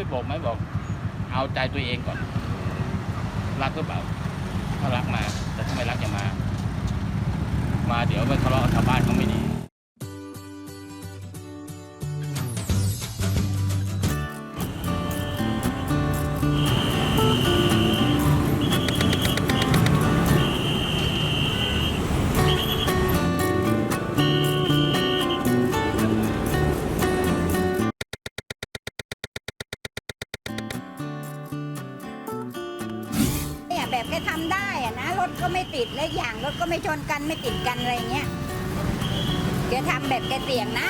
ช่วยบอกไหมบอก เอาใจตัวเองก่อน รักหรือเปล่าถ้ารักมา แต่ถ้าไม่รักอย่ามา มาเดี๋ยวไปทะเลาะกับชาวบ้าน ไม่ดีเนี่ยแบบแกทำได้อะนะรถก็ไม่ติดและอย่างรถก็ไม่ชนกันไม่ติดกันอะไรเงี้ยแกทำแบบแกเสี่ยงนะ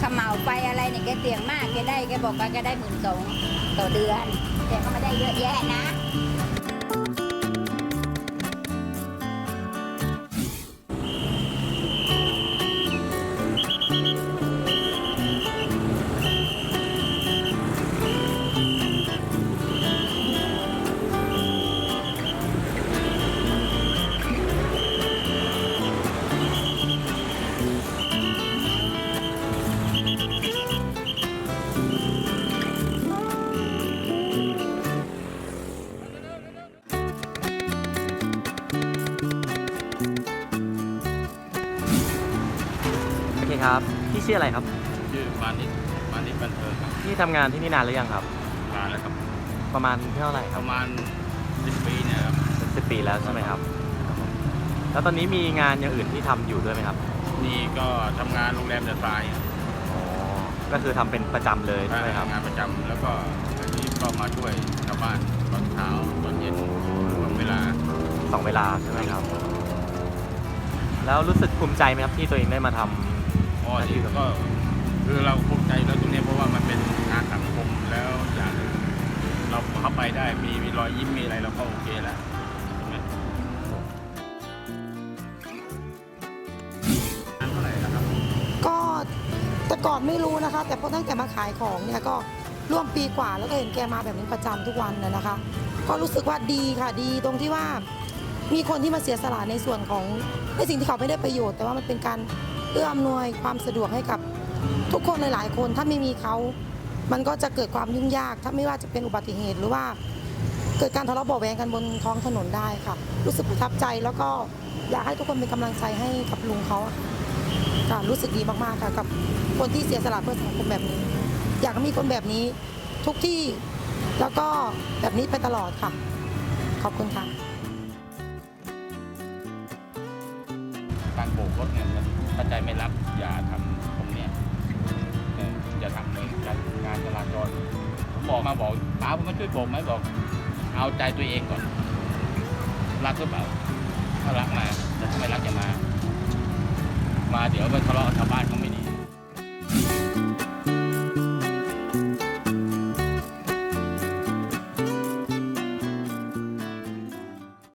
ขมเหมาไปอะไรเนี่ยแกเสี่ยงมากแกได้แกบอกว่าแกได้หมื่นสองต่อเดือนแกก็ไม่ได้เยอะแยะนะ คครับ พี่ชื่ออะไรครับ ชื่อมานิดมานิดบันเทิงครับพี่ทำงานที่นี่นานหรือยังครับมาแล้วครับ ประมาณเท่าไหร่คปรับระมาณสิบปีเนี่ยครับสิบปีแล้วใช่ไหมครับครับผมแล้วตอนนี้มีงานอย่างอื่นที่ทำอยู่ด้วยไหมครับ นี่ก็ทำงานโรงแรมเดอะทรายอ๋อ ก็คือทำเป็นประจำเลยใช่ไหมครับ งานประจำแล้วก็อันนี้ก็มาช่วยชาวบ้านตอนเช้าตอนเย็นตอนเวลาสองเวลาใช่ไหมครับ แล้วรู้สึกภูมิใจไหมครับที่ตัวเองได้มาทำ อ๋อที่ก็คือเราภูมิใจแล้วตรงนี้เพราะว่ามันเป็นงานสังคมแล้วอย่างเราเข้าไปได้มีมีรอยยิ้มมีอะไรเราก็โอเคแล้วใช่ไหมงานเท่าไหร่นะครับก็แต่ก่อนไม่รู้นะคะ แต่พอตั้งแต่มาขายของเนี่ยก็ร่วมปีกว่าแล้วก็เห็นแกมาแบบนี้ประจำทุกวันนะนะคะ ก็รู้สึกว่าดีค่ะดีตรงที่ว่า มีคนที่มาเสียสละในส่วนของในสิ่งที่เขาไม่ได้ประโยชน์ แต่ว่ามันเป็นการเอื้ออำนวยความสะดวกให้กับทุกคนหลายๆ คนถ้าไม่มีเขา มันก็จะเกิดความยุ่งยาก ถ้าไม่ว่าจะเป็นอุบัติเหตุหรือว่าเกิดการทะเลาะเบาะแวงกันบนท้องถนนได้ค่ะ รู้สึกประทับใจแล้วก็อยากให้ทุกคนเป็นกำลังใจให้กับลุงเขาอะค่ะรู้สึกดีมากๆค่ะกับคนที่เสียสละเพื่อสังคมแบบนี้ อยากให้มีคนแบบนี้ทุกที่แล้วก็แบบนี้ไปตลอดค่ะ ขอบคุณค่ะ การโบกรถเนี่ยมันถ้าใจไม่รักอย่าทำตรงเนี้ยอย่าทำเลยการงานจราจรผมบอกมาบอกป้าผมมาช่วยโบกไหมบอก เอาใจตัวเองก่อน รักหรือเปล่าถ้ารักมาแต่ถ้าไม่รักอย่ามา มาเดี๋ยวไปทะเลาะกับชาว